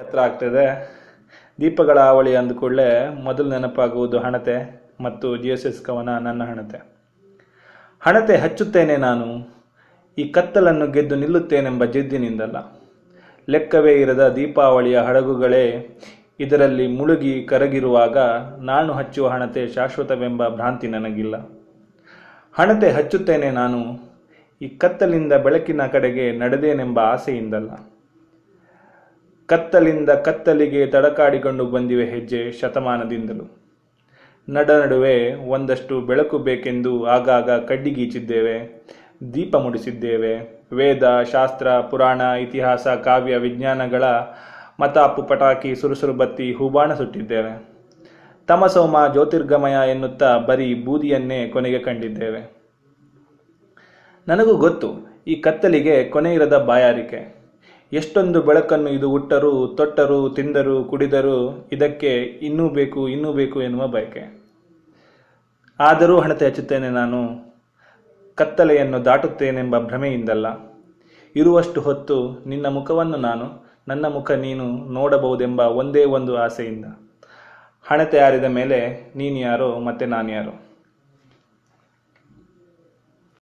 ಹತ್ರ ಆಗ್ತದೆ. ದೀಪಗಳ ಹಾವಳಿ ಕೂಡಲೇ ಮೊದಲು ನೆನಪಾಗುವುದು ಹಣತೆ ಮತ್ತು ಜಿ ಎಸ್ ಎಸ್ ಕವನ ನನ್ನ ಹಣತೆ. ಹಣತೆ ಹಚ್ಚುತ್ತೇನೆ ನಾನು, ಈ ಕತ್ತಲನ್ನು ಗೆದ್ದು ನಿಲ್ಲುತ್ತೇನೆಂಬ ಜಿದ್ದಿನಿಂದಲ್ಲ. ಲೆಕ್ಕವೇ ಇರದ ದೀಪಾವಳಿಯ ಹಡಗುಗಳೇ ಇದರಲ್ಲಿ ಮುಳುಗಿ ಕರಗಿರುವಾಗ ನಾನು ಹಚ್ಚುವ ಹಣತೆ ಶಾಶ್ವತವೆಂಬ ಭ್ರಾಂತಿ ನನಗಿಲ್ಲ. ಹಣತೆ ಹಚ್ಚುತ್ತೇನೆ ನಾನು, ಈ ಕತ್ತಲಿಂದ ಬೆಳಕಿನ ಕಡೆಗೆ ನಡೆದೇನೆಂಬ ಆಸೆಯಿಂದಲ್ಲ. ಕತ್ತಲಿಂದ ಕತ್ತಲಿಗೆ ತಡಕಾಡಿಕೊಂಡು ಬಂದಿವೆ ಹೆಜ್ಜೆ ಶತಮಾನದಿಂದಲೂ. ನಡ ನಡುವೆ ಒಂದಷ್ಟು ಬೆಳಕು ಬೇಕೆಂದು ಆಗಾಗ ಕಡ್ಡಿಗೀಚಿದ್ದೇವೆ ದೀಪ ಮುಡಿಸಿದ್ದೇವೆ. ವೇದ, ಶಾಸ್ತ್ರ, ಪುರಾಣ, ಇತಿಹಾಸ, ಕಾವ್ಯ, ವಿಜ್ಞಾನಗಳ ಮತಾಪು ಪಟಾಕಿ ಸುರುಸುರು ಬತ್ತಿ ಹೂಬಾಣ ಸುಟ್ಟಿದ್ದೇವೆ. ತಮಸೋಮ ಜ್ಯೋತಿರ್ಗಮಯ ಎನ್ನುತ್ತಾ ಬರೀ ಬೂದಿಯನ್ನೇ ಕೊನೆಗೆ ಕಂಡಿದ್ದೇವೆ. ನನಗೂ ಗೊತ್ತು, ಈ ಕತ್ತಲಿಗೆ ಕೊನೆ ಇರದ ಬಾಯಾರಿಕೆ. ಎಷ್ಟೊಂದು ಬೆಳಕನ್ನು ಇದು ಉಟ್ಟರೂ, ತೊಟ್ಟರು, ತಿಂದರು, ಕುಡಿದರು, ಇದಕ್ಕೆ ಇನ್ನೂ ಬೇಕು ಇನ್ನೂ ಬೇಕು ಎನ್ನುವ ಬಯಕೆ. ಆದರೂ ಹಣತೆ ಹಚ್ಚುತ್ತೇನೆ ನಾನು, ಕತ್ತಲೆಯನ್ನು ದಾಟುತ್ತೇನೆಂಬ ಭ್ರಮೆಯಿಂದಲ್ಲ. ಇರುವಷ್ಟು ಹೊತ್ತು ನಿನ್ನ ಮುಖವನ್ನು ನಾನು, ನನ್ನ ಮುಖ ನೀನು ನೋಡಬಹುದೆಂಬ ಒಂದೇ ಒಂದು ಆಸೆಯಿಂದ. ಹಣತೆ ಆರಿದ ಮೇಲೆ ನೀನು ಯಾರೋ ಮತ್ತೆ ನಾನು ಯಾರೋ.